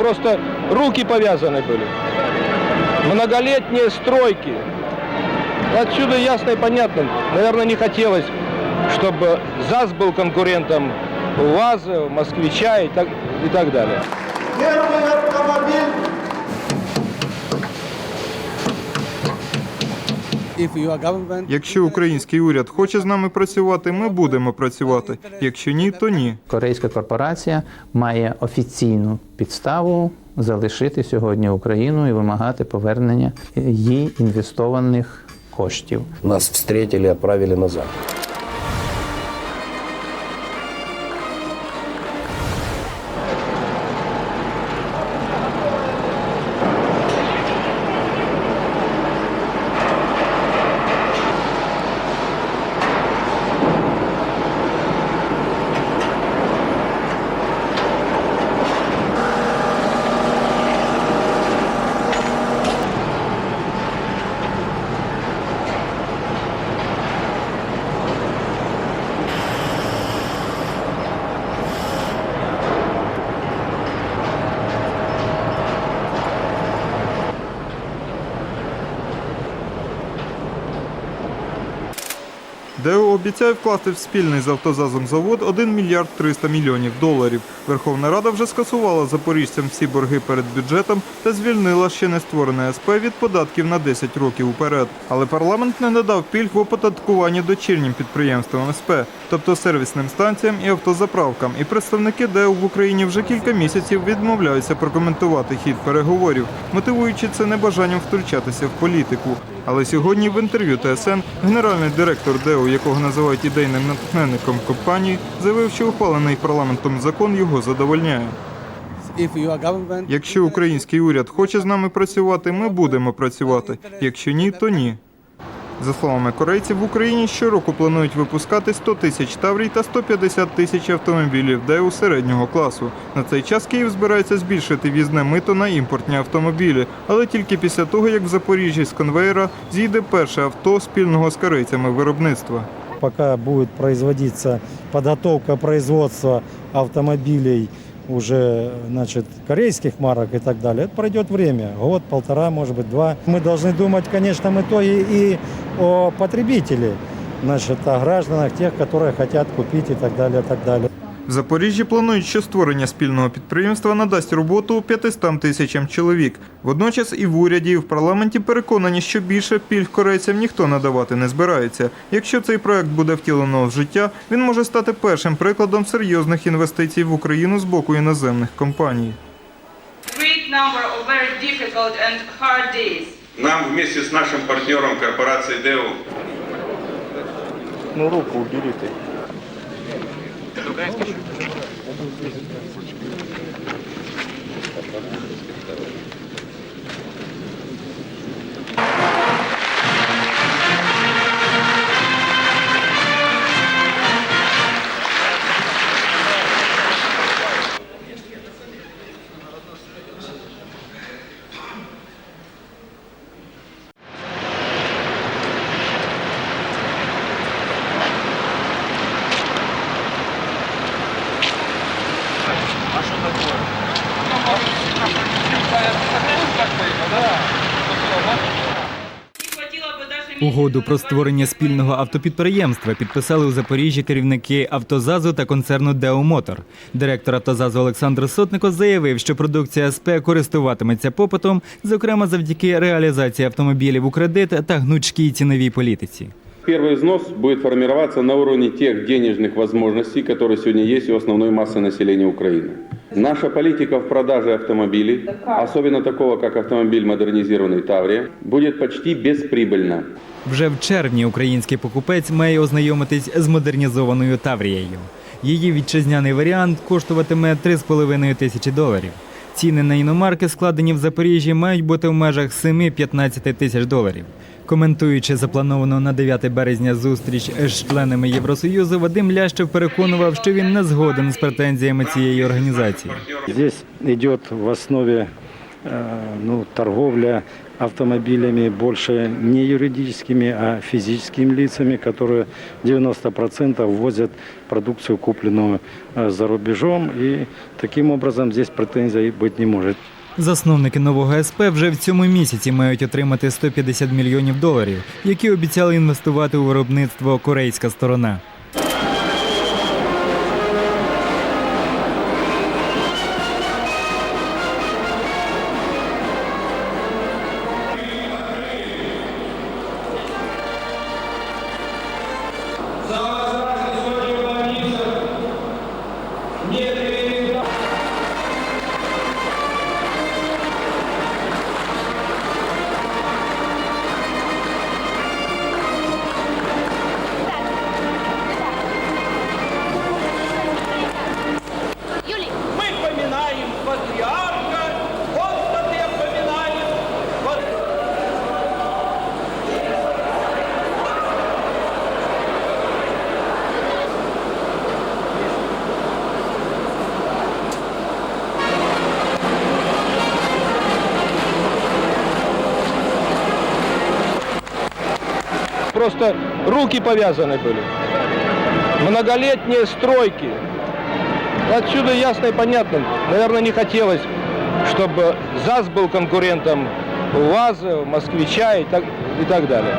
просто руки повязаны были. Многолетние стройки. Отсюда ясно и понятно. Наверное, не хотелось, чтобы ЗАЗ был конкурентом УАЗа, Москвича и так, и так далее. Якщо український уряд хоче з нами працювати, ми будемо працювати. Якщо ні, то ні. Корейська корпорація має офіційну підставу залишити сьогодні Україну і вимагати повернення їй інвестованих коштів. Нас встретили відправили отправили назад. ДЕО обіцяє вкласти в спільний з автозазом завод 1 мільярд 300 мільйонів доларів. Верховна Рада вже скасувала запоріжцям всі борги перед бюджетом та звільнила ще не створене СП від податків на 10 років уперед. Але парламент не надав пільг в оподаткуванні дочірнім підприємствам СП, тобто сервісним станціям і автозаправкам. І представники ДЕО в Україні вже кілька місяців відмовляються прокоментувати хід переговорів, мотивуючи це небажанням втручатися в політику. Але сьогодні в інтерв'ю ТСН генеральний директор ДЕО, якого називають ідейним натхненником компанії, заявив, що ухвалений парламентом закон його задовольняє. Якщо український уряд хоче з нами працювати, ми будемо працювати. Якщо ні, то ні. За словами корейців, в Україні щороку планують випускати 100 тисяч таврій та 150 тисяч автомобілів ДЕУ середнього класу. На цей час Київ збирається збільшити в'їзне мито на імпортні автомобілі, але тільки після того, як в Запоріжжі з конвейера з'їде перше авто спільного з корейцями виробництва. пока будет производиться подготовка производства автомобилей уже значит, корейских марок и так далее, это пройдет время, год, полтора, может быть, два. Мы должны думать в конечном итоге и о потребителе, значит, о гражданах, тех, которые хотят купить и так далее, и так далее. В Запоріжжі планують, що створення спільного підприємства надасть роботу 500 тисячам чоловік. Водночас і в уряді, і в парламенті переконані, що більше пільг корейцям ніхто надавати не збирається. Якщо цей проект буде втілено в життя, він може стати першим прикладом серйозних інвестицій в Україну з боку іноземних компаній. Нам вместе с нашим партнером корпорацией ДЭУ Ну, руку убери ты. Хватило бы даже Угоду про створення спільного автопідприємства підписали у Запоріжжі керівники Автозазу та концерну Део Мотор. Директор Автозазу Олександр Сотнико заявив, що продукція СП користуватиметься попитом, зокрема завдяки реалізації автомобілів у кредит та гнучкій ціновій політиці. Первый износ будет формироваться на уровне тех денежных возможностей, которые сегодня есть у основной массы населения Украины. Наша политика в продаже автомобилей, особенно такого, как автомобиль модернизированный Таврия, будет почти бесприбыльна. Вже в червні український покупець має ознайомитись з модернізованою Таврією. Її вітчизняний варіант коштуватиме 3,5 тисячі доларів. Ціни на іномарки, складені в Запоріжжі, мають бути в межах 7-15 тисяч доларів. Коментуючи заплановану на 9 березня зустріч з членами Євросоюзу, Вадим Лящев переконував, що він не згоден з претензіями цієї організації. Здесь йде в основе э, ну, торговля автомобилями больше не юридическими, а физическими лицами, которые 90% ввозят продукцию, купленную э, за рубежом. И таким образом здесь претензий быть не может. Засновники нового СП вже в цьому місяці мають отримати 150 мільйонів доларів, які обіцяли інвестувати у виробництво корейська сторона. Просто руки повязаны были. Многолетние стройки. Отсюда ясно и понятно. Наверное, не хотелось, чтобы ЗАЗ был конкурентом УАЗа, Москвича и так, и так далее.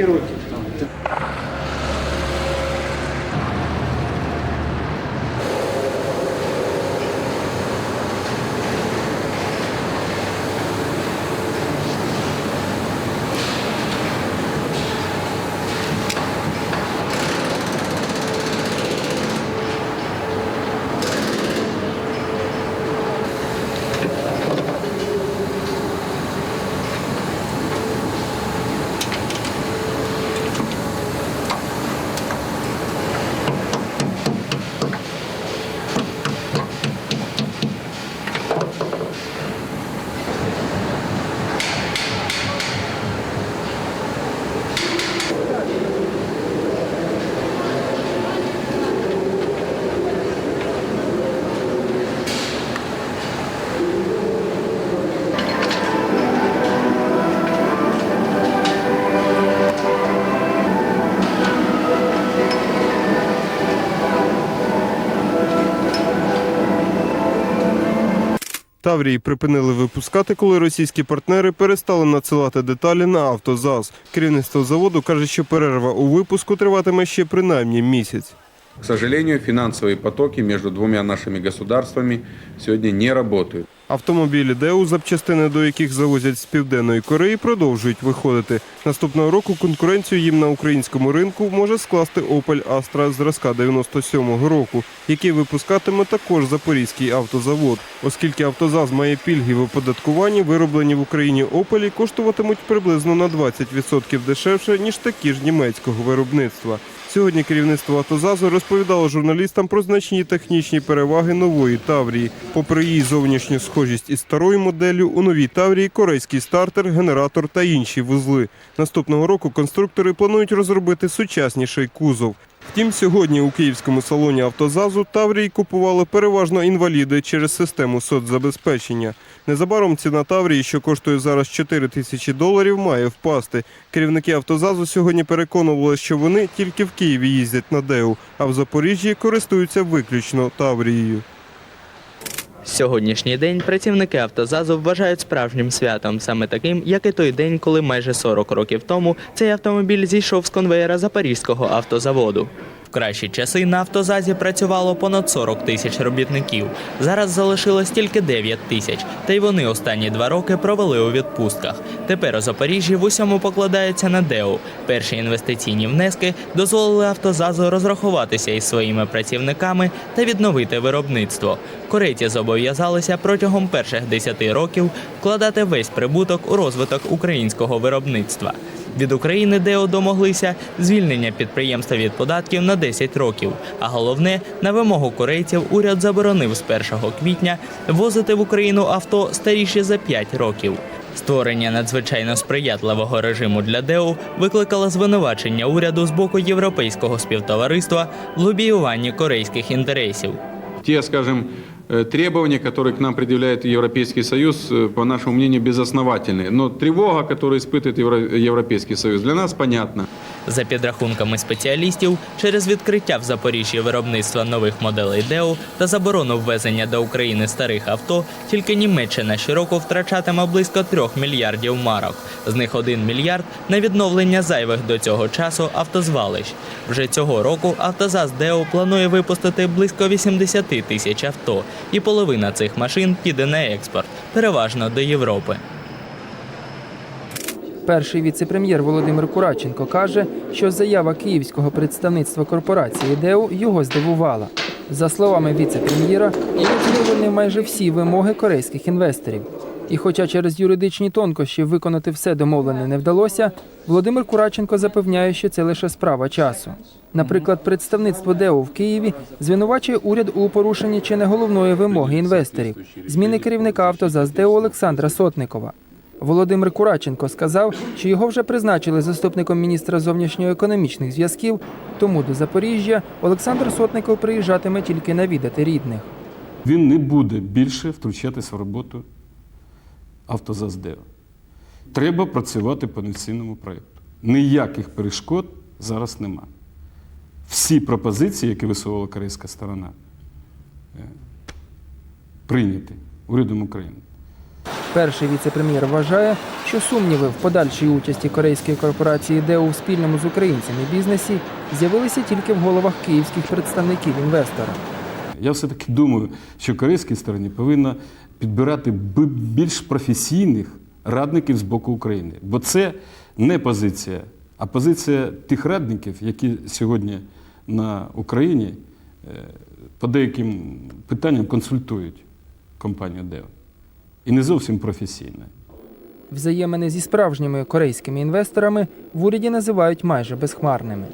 Скільки Таврії припинили випускати, коли російські партнери перестали надсилати деталі на автозаз. Керівництво заводу каже, що перерва у випуску триватиме ще принаймні місяць. К сожалению, финансовые потоки между двумя нашими государствами сегодня не работают. Автомобілі ДЕУ, запчастини до яких завозять з Південної Кореї, продовжують виходити. Наступного року конкуренцію їм на українському ринку може скласти Opel Astra зразка 97-го року, який випускатиме також Запорізький автозавод. Оскільки автозаз має пільги в оподаткуванні, вироблені в Україні Opel коштуватимуть приблизно на 20% дешевше, ніж такі ж німецького виробництва. Сьогодні керівництво «Автозазу» розповідало журналістам про значні технічні переваги нової Таврії. Попри її зовнішню схожість із старою моделлю, у новій Таврії корейський стартер, генератор та інші вузли. Наступного року конструктори планують розробити сучасніший кузов. Втім, сьогодні у київському салоні «Автозазу» Таврії купували переважно інваліди через систему соцзабезпечення. Незабаром ціна Таврії, що коштує зараз 4 тисячі доларів, має впасти. Керівники «Автозазу» сьогодні переконували, що вони тільки в Києві їздять на ДЕУ, а в Запоріжжі користуються виключно Таврією. Сьогоднішній день працівники автозазу вважають справжнім святом, саме таким, як і той день, коли майже 40 років тому цей автомобіль зійшов з конвеєра Запорізького автозаводу. В кращі часи на автозазі працювало понад 40 тисяч робітників. Зараз залишилось тільки 9 тисяч, та й вони останні два роки провели у відпустках. Тепер у Запоріжжі в усьому покладається на ДЕУ. Перші інвестиційні внески дозволили автозазу розрахуватися із своїми працівниками та відновити виробництво. Корейці зобов'язалися протягом перших 10 років вкладати весь прибуток у розвиток українського виробництва. Від України ДЕО домоглися звільнення підприємства від податків на 10 років. А головне, на вимогу корейців уряд заборонив з 1 квітня ввозити в Україну авто старіші за 5 років. Створення надзвичайно сприятливого режиму для ДЕУ викликало звинувачення уряду з боку європейського співтовариства в лобіюванні корейських інтересів. Те, скажем, э, требования, которые к нам предъявляет Европейский Союз, э, по нашему мнению, безосновательные. Но тревога, которую испытывает Евро- Европейский Союз, для нас понятна. За підрахунками спеціалістів, через відкриття в Запоріжжі виробництва нових моделей ДЕО та заборону ввезення до України старих авто, тільки Німеччина щороку втрачатиме близько 3 мільярдів марок. З них 1 мільярд на відновлення зайвих до цього часу автозвалищ. Вже цього року автозаз ДЕО планує випустити близько 80 тисяч авто, і половина цих машин піде на експорт, переважно до Європи. Перший віце-прем'єр Володимир Кураченко каже, що заява київського представництва корпорації ДЕУ його здивувала. За словами віце-прем'єра, задовольнив майже всі вимоги корейських інвесторів. І хоча через юридичні тонкощі виконати все домовлене не вдалося, Володимир Кураченко запевняє, що це лише справа часу. Наприклад, представництво ДЕУ в Києві звинувачує уряд у порушенні чи не головної вимоги інвесторів зміни керівника автозаз ДЕУ Олександра Сотникова. Володимир Кураченко сказав, що його вже призначили заступником міністра зовнішньоекономічних зв'язків. Тому до Запоріжжя Олександр Сотников приїжджатиме тільки навідати рідних. Він не буде більше втручатися в роботу автозаздео. Треба працювати по інвестиційному проєкту. Ніяких перешкод зараз нема. Всі пропозиції, які висувала корейська сторона, е, прийняті урядом України. Перший віце-прем'єр вважає, що сумніви в подальшій участі корейської корпорації ДЕУ в спільному з українцями бізнесі з'явилися тільки в головах київських представників інвестора. Я все-таки думаю, що корейській стороні повинна підбирати більш професійних радників з боку України. Бо це не позиція, а позиція тих радників, які сьогодні на Україні е, по деяким питанням консультують компанію ДЕО. І не зовсім професійне. Взаємини зі справжніми корейськими інвесторами в уряді називають майже безхмарними.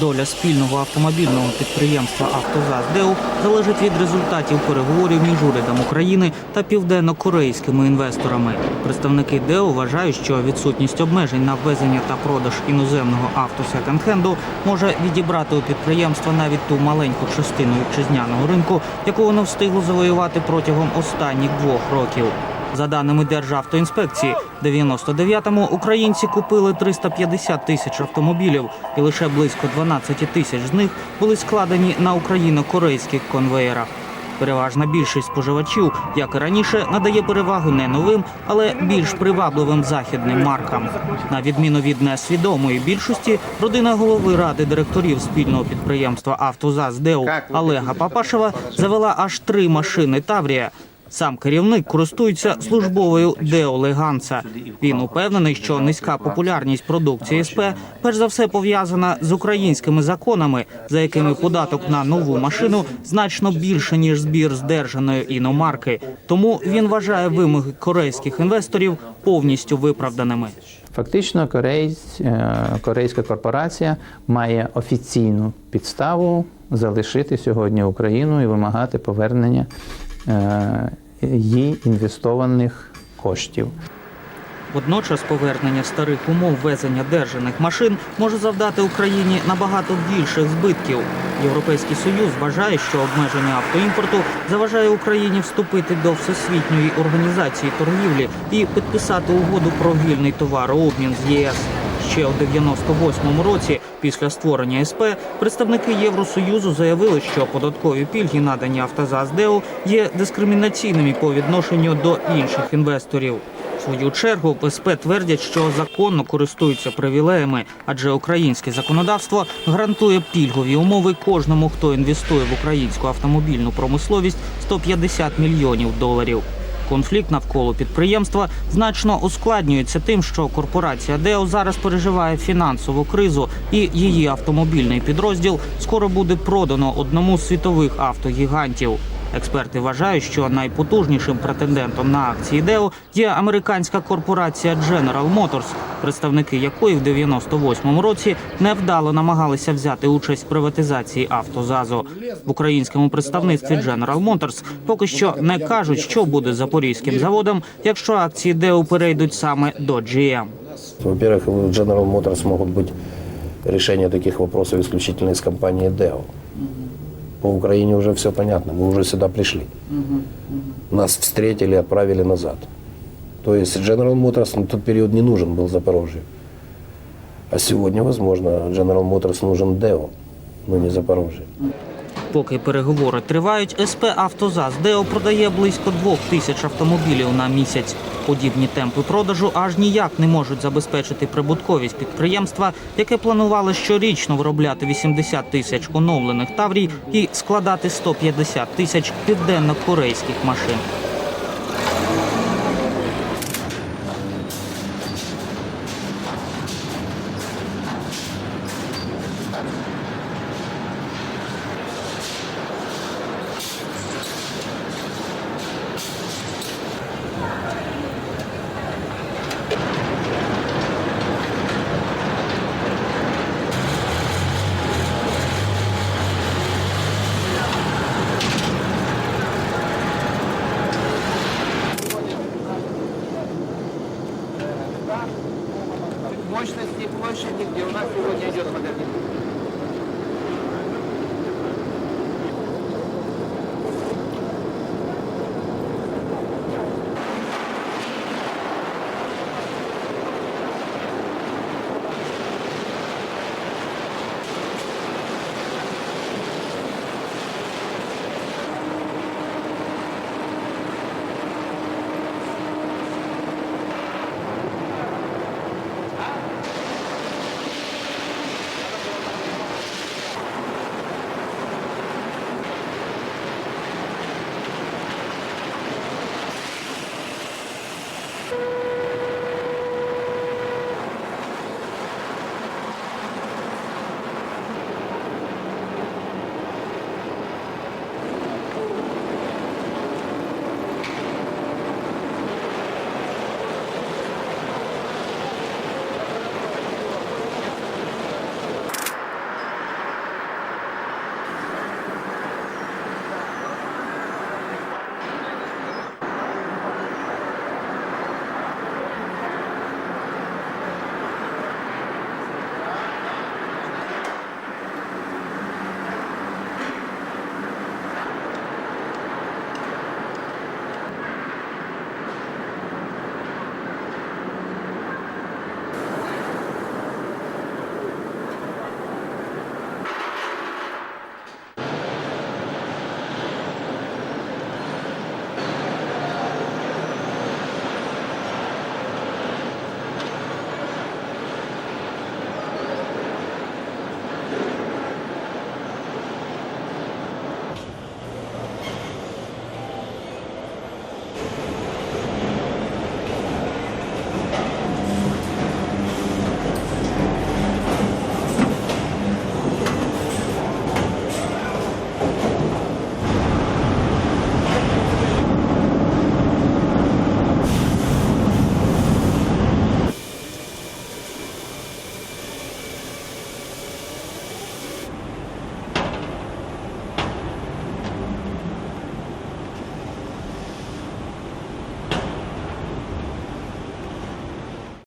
Доля спільного автомобільного підприємства «Автозаз ДЕУ» залежить від результатів переговорів між урядом України та південно-корейськими інвесторами. Представники ДЕУ вважають, що відсутність обмежень на ввезення та продаж іноземного авто секонд-хенду може відібрати у підприємства навіть ту маленьку частину вітчизняного ринку, яку воно встигло завоювати протягом останніх двох років. За даними Державтоінспекції, в 99-му українці купили 350 тисяч автомобілів, і лише близько 12 тисяч з них були складені на україно-корейських конвеєрах. Переважна більшість споживачів, як і раніше, надає перевагу не новим, але більш привабливим західним маркам. На відміну від несвідомої більшості, родина голови ради директорів спільного підприємства «Автозаз ДЕУ» Олега Папашева завела аж три машини Таврія. Сам керівник користується службовою Део Леганса. Він упевнений, що низька популярність продукції СП перш за все пов'язана з українськими законами, за якими податок на нову машину значно більше ніж збір здержаної іномарки. Тому він вважає вимоги корейських інвесторів повністю виправданими. Фактично, корейсь, е, корейська корпорація має офіційну підставу залишити сьогодні Україну і вимагати повернення е, їй інвестованих коштів. Водночас повернення старих умов везення держаних машин може завдати Україні набагато більших збитків. Європейський союз вважає, що обмеження автоімпорту заважає Україні вступити до всесвітньої організації торгівлі і підписати угоду про вільний товарообмін з ЄС. Ще у 98-му році, після створення СП, представники Євросоюзу заявили, що податкові пільги, надані «Автозаздеу», є дискримінаційними по відношенню до інших інвесторів. В свою чергу в СП твердять, що законно користуються привілеями, адже українське законодавство гарантує пільгові умови кожному, хто інвестує в українську автомобільну промисловість 150 мільйонів доларів. Конфлікт навколо підприємства значно ускладнюється тим, що корпорація Део зараз переживає фінансову кризу, і її автомобільний підрозділ скоро буде продано одному з світових автогігантів. Експерти вважають, що найпотужнішим претендентом на акції Део є американська корпорація General Motors, представники якої в 98-му році невдало намагалися взяти участь в приватизації автозазу. В українському представництві General Motors поки що не кажуть, що буде з запорізьким заводом, якщо акції Део перейдуть саме до GM. Во-первых, у General Motors могут быть решения таких вопросов исключительно из компании Dell. По Украине уже все понятно, мы уже сюда пришли. Нас встретили, отправили назад. То есть General Motors на тот период не нужен был Запорожью. А сегодня, возможно, General Motors нужен Dell, но не Запорожье. Поки переговори тривають, СП «Автозаз» Део продає близько двох тисяч автомобілів на місяць. Подібні темпи продажу аж ніяк не можуть забезпечити прибутковість підприємства, яке планувало щорічно виробляти 80 тисяч оновлених таврій і складати 150 тисяч південно-корейських машин. Мощности, площади, где у нас сегодня идет модернизация.